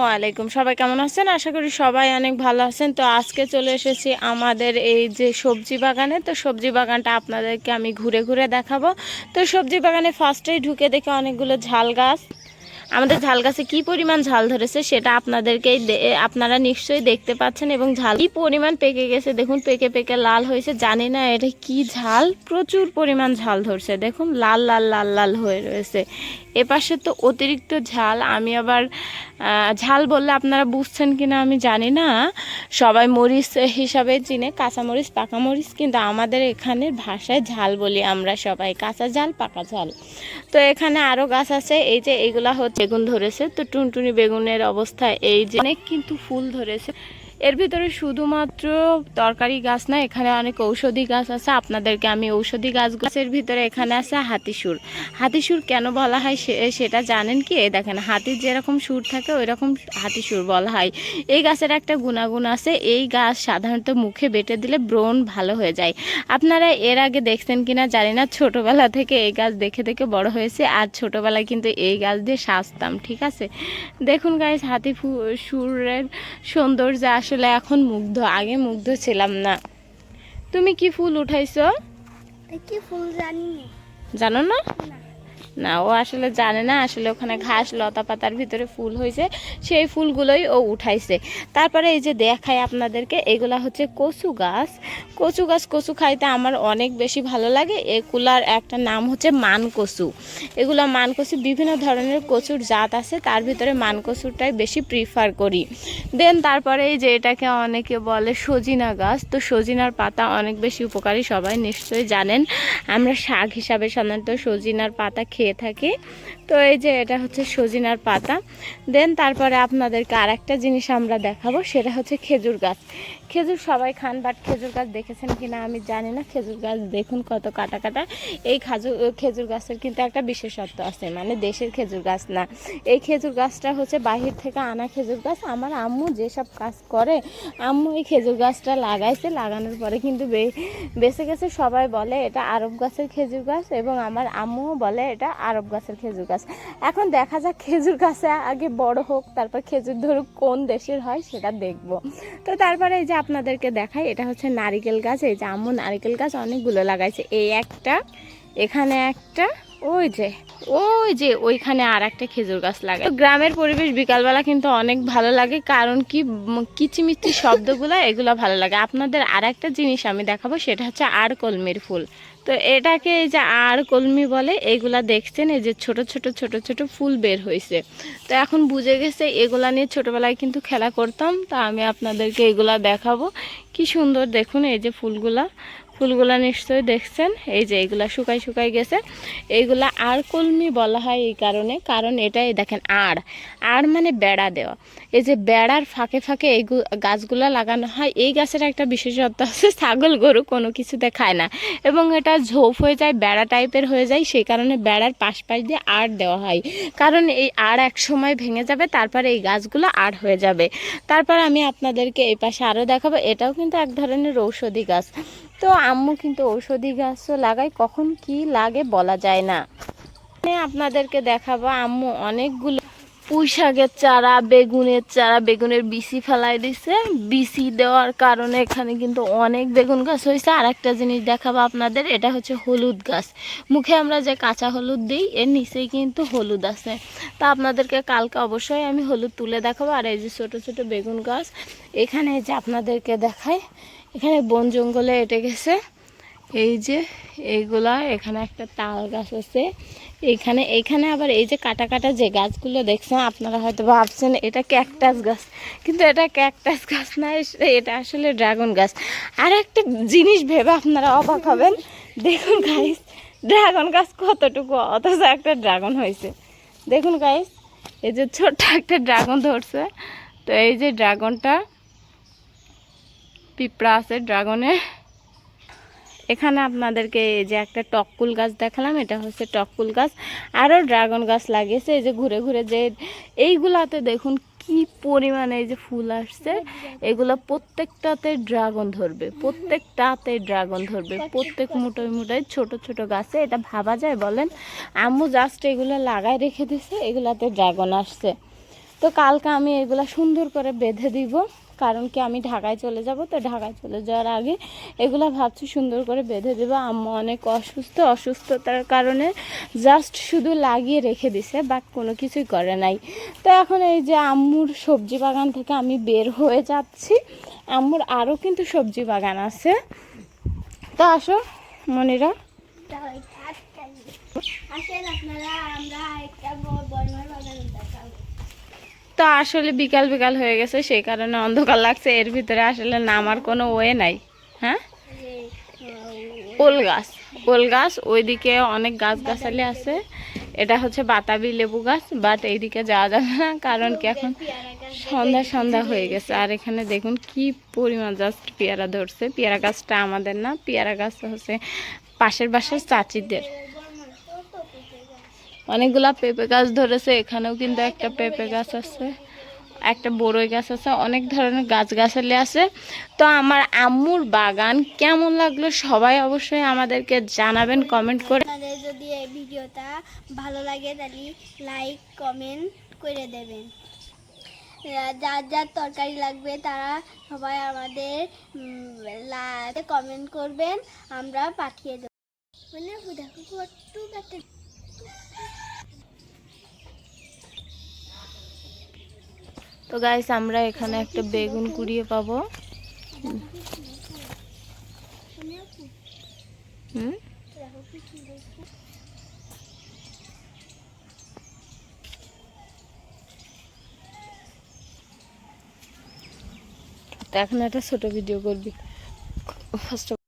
ওয়ালাইকুম। সবাই কেমন আছেন? আশা করি সবাই অনেক ভালো আছেন। তো আজকে চলে এসেছি আমাদের এই যে সবজি বাগানে। তো সবজি বাগানটা আপনাদেরকে আমি ঘুরে ঘুরে দেখাবো। তো সবজি বাগানে ফার্স্টেই ঢুকে দেখে অনেকগুলো ঝাল গাছ। আমাদের ঝাল গাছে কী পরিমাণ ঝাল ধরেছে সেটা আপনাদেরকেই আপনারা নিশ্চয়ই দেখতে পাচ্ছেন এবং ঝাল কি পরিমাণ পেকে গেছে, দেখুন, পেকে পেকে লাল হয়েছে, জানি না এটা কি ঝাল। প্রচুর পরিমাণ ঝাল ধরছে, দেখুন, লাল লাল লাল লাল হয়ে রয়েছে। এপাশে তো অতিরিক্ত ঝাল, আমি আবার ঝাল বললে আপনারা বুঝছেন কিনা আমি জানি না। সবাই মরিচ হিসাবে চিনে, কাঁচা মরিচ, পাকা মরিচ, কিন্তু আমাদের এখানে ভাষায় ঝাল বলি আমরা সবাই, কাঁচা ঝাল, পাকা ঝাল। তো এখানে আরও গাছ আছে, এই যে এইগুলা হচ্ছে বেগুন ধরেছে। তো টুনটুনি বেগুনের অবস্থা এই যে, অনেক কিন্তু ফুল ধরেছে। এর ভিতরে শুধুমাত্র তরকারি গাছ না, এখানে অনেক ঔষধি গাছ আছে। আপনাদেরকে আমি ঔষধি গাছ গাছের ভিতরে এখানে আছে হাতিসুর। হাতিসুর কেন বলা হয় সেটা জানেন কি? দেখেন, হাতির যেরকম সুর থাকে ওই রকম হাতিসুর বলা হয়। এই গাছের একটা গুণাগুণ আছে, এই গাছ সাধারণত মুখে বেটে দিলে ব্রণ ভালো হয়ে যায়। আপনারা এর আগে দেখছেন কিনা জানি না, ছোটোবেলা থেকে এই গাছ দেখে দেখে বড় হয়েছে, আর ছোটোবেলায় কিন্তু এই গাছ দিয়ে সাজতাম, ঠিক আছে? দেখুন গাছ হাতি সুরের সৌন্দর্য আসলে এখন মুগ্ধ আগে মুগ্ধ ছিলাম না। তুমি কি ফুল উঠাইছো? কি ফুল জানি জানো না। না। ও আসলে জানে না, আসলে ওখানে ঘাস লতা পাতার ভিতরে ফুল হয়েছে, সেই ফুলগুলোই ও উঠাইছে। তারপরে এই যে দেখায় আপনাদেরকে, এগুলা হচ্ছে কচু গাছ। কচু গাছ, কচু খাইতে আমার অনেক বেশি ভালো লাগে। এগুলার একটা নাম হচ্ছে মান কচু এগুলা মান কচু বিভিন্ন ধরনের কচুর জাত আছে, তার ভিতরে মান কচুরটাই বেশি প্রিফার করি। দেন তারপরে এই যে এটাকে অনেকে বলে সজিনা গাছ, তো সজিনার পাতা অনেক বেশি উপকারী, সবাই নিশ্চয়ই জানেন। আমরা শাক হিসাবে সাধারণত সজিনার পাতা খেয়ে থাকি। তো এই যে এটা হচ্ছে সজিনার পাতা। দেন তারপরে আপনাদেরকে আর একটা জিনিস আমরা দেখাবো, সেটা হচ্ছে খেজুর গাছ। খেজুর সবাই খান বাট খেজুর গাছ দেখেছেন কিনা আমি জানি না। খেজুর গাছ দেখুন কত কাটা কাটা। এই খাজুর খেজুর গাছের কিন্তু একটা বিশেষত্ব আছে মানে দেশের খেজুর গাছ না। এই খেজুর গাছটা হচ্ছে বাহির থেকে আনা খেজুর গাছ। আমার আম্মু যেসব কাজ করে, আম্মু এই খেজুর গাছটা লাগাইছে। লাগানোর পরে কিন্তু বেঁচে গেছে। সবাই বলে এটা আরব গাছের খেজুর গাছ এবং আমার আম্মুও বলে এটা আরব গাছের খেজুর গাছ। এখন দেখা যাক খেজুর গাছে আগে বড় হোক, তারপর খেজুর ধরুক কোন দেশের হয় সেটা দেখব। তো তারপরে এই যে আপনাদেরকে দেখাই, এটা হচ্ছে নারিকেল গাছ, এই যে আম্মু নারিকেল গাছ অনেকগুলো লাগাইছে। এই একটা, এখানে একটা ওই যে ওই যে, ওইখানে আর একটা খেজুর গাছ লাগে গ্রামের পরিবেশ বিকালবেলা কিন্তু অনেক ভালো লাগে, কারণ কি কিচিমিচি শব্দগুলো এগুলো ভালো লাগে। আপনাদের আর একটা জিনিস আমি দেখাবো, সেটা হচ্ছে আর কলমির ফুল। তো এটাকে এই যে আর কলমি বলে, এগুলা দেখছেন, এই যে ছোট ছোট ছোট ছোট ফুল বের হয়েছে তো এখন বুঝে গেছে, এগুলা নিয়ে ছোটবেলায় কিন্তু খেলা করতাম, তা আমি আপনাদেরকে এগুলা দেখাবো। কি সুন্দর দেখুন এই যে ফুলগুলা। ফুলগুলা নিশ্চয়ই দেখছেন? এই যে এগুলা শুকাই শুকাই গেছে। এইগুলা আর কলমি বলা হয় এই কারণে, কারণ এটাই দেখেন আর। আর মানে বেড়া দেওয়া। এই যে বেড়ার ফাঁকে ফাঁকে এই গাছগুলা লাগানো হয়। এই গাছের একটা বিশেষত্ব আছে, ছাগল, গরু কোনো কিছুতে খায় না। এবং এটা ঝোপ হয়ে যায়, বেড়া টাইপের হয়ে যায়, সেই কারণে বেড়ার পাশ পাশ দিয়ে আর দেওয়া হয়। কারণ এই আর এক সময় ভেঙে যাবে, তারপরে এই গাছগুলো আর হয়ে যাবে। তারপর আমি আপনাদেরকে এই পাশে আরও দেখাবো। এটাও কিন্তু এক ধরনের ঔষধি গাছ। তো আম্মু কিন্তু ঔষধি গাছও লাগায়, কখন কি লাগে বলা যায় না। আপনাদেরকে দেখাবো আম্মু অনেকগুলো পুঁই শাকের চারা, বেগুনের চারা, বেগুনের বিচি ফেলাই দিছে। বিসি দেওয়ার কারণে এখানে কিন্তু অনেক বেগুন গাছ হয়েছে। আর একটা জিনিস দেখাবো আপনাদের, এটা হচ্ছে হলুদ গাছ। মুখে আমরা যে কাঁচা হলুদ দিই, এর নিচেই কিন্তু হলুদ আছে। তা আপনাদেরকে কালকে অবশ্যই আমি হলুদ তুলে দেখাবো। আর এই যে ছোটো ছোটো বেগুন গাছ, এখানে যে আপনাদেরকে দেখাই এখানে বন জঙ্গলে এটে গেছে। এই যে এইগুলা এখানে একটা তাল গাছ আছে। এখানে এখানে আবার এই যে কাটা কাটা যে গাছগুলো দেখছেন, আপনারা হয়তো ভাবছেন, এটা ক্যাকটাস গাছ। কিন্তু এটা ক্যাকটাস গাছ না এটা আসলে ড্রাগন গাছ। আর একটা জিনিস ভেবে আপনারা অবাক হবেন। দেখুন গাইস ড্রাগন গাছ কতটুকু, অথচ একটা ড্রাগন হয়েছে। দেখুন গাইস এই যে ছোট্ট একটা ড্রাগন ধরছে। তো এই যে ড্রাগনটা পিঁপড়া আছে, ড্রাগনে। এখানে আপনাদেরকে এই যে একটা টককুল গাছ দেখালাম, এটা হচ্ছে টককুল গাছ। আরও ড্রাগন গাছ লাগিয়েছে, এই যে ঘুরে ঘুরে যে এইগুলাতে দেখুন কি পরিমাণে এই যে ফুল আসছে। এগুলো প্রত্যেকটাতে ড্রাগন ধরবে, প্রত্যেকটাতে ড্রাগন ধরবে, প্রত্যেক মুটোয় মুটোয় ছোট ছোট গাছে। এটা ভাবা যায় বলেন? আম্মু জাস্ট এগুলো লাগাই রেখে দিছে, এগুলাতে ড্রাগন আসছে। তো কালকে আমি এগুলা সুন্দর করে বেঁধে দিব। কারণ কি আমি ঢাকায় চলে যাব, তো ঢাকায় চলে যাওয়ার আগে এগুলো ভাবছি সুন্দর করে বেঁধে দেবো। আম্মু অনেক অসুস্থ, অসুস্থতার কারণে জাস্ট শুধু লাগিয়ে রেখে দিছে বাট কোনো কিছুই করে নাই। তো এখন এই যে আম্মুর সবজি বাগান থেকে আমি বের হয়ে যাচ্ছি। আম্মুর আরও কিন্তু সবজি বাগান আছে। তো আসো, মনিরা। আসেন আপনারা, আমরা একটা বর্মার বাগান দেখাবো। তো আসলে বিকাল বিকাল হয়ে গেছে, সেই কারণে অন্ধকার লাগছে। এর ভিতরে আসলে নামার কোনো ওয়ে নাই হ্যাঁ? ওল গাছ ওল গাছ, ওইদিকে অনেক গাছ গাছালি আছে। এটা হচ্ছে বাতাবি লেবু গাছ বাট এইদিকে যাওয়া যাবে না, কারণ কি এখন সন্ধ্যা সন্ধ্যা হয়ে গেছে। আর এখানে দেখুন কি পরিমাণ জাস্ট পেয়ারা ধরছে। পেয়ারা গাছটা আমাদের না, পেয়ারা গাছ হচ্ছে পাশের বাসার চাচিদের বর্মার তো তো পেঁপে গাছ অনেকগুলা পেঁপে গাছ ধরেছে, এখানেও কিন্তু একটা পেঁপে গাছ আছে, একটা বড়ই গাছ আছে, অনেক ধরনের গাছ গাছালি আছে। তো আমার আম্মুর বাগান কেমন লাগল সবাই অবশ্যই আমাদেরকে জানাবেন কমেন্ট করে। যদি এই ভিডিওটা ভালো লাগে তাহলে লাইক কমেন্ট করে দেবেন। যার যার তরকারি লাগবে তারা সবাই আমাদের কমেন্ট করবেন, আমরা পাঠিয়ে দেবো। মানে কত গাছে তো গাইস আমরা এখানে একটা বেগুন কুড়িয়ে পাবো হুম। তো এখন একটা ছোট ভিডিও করবি ফার্স্ট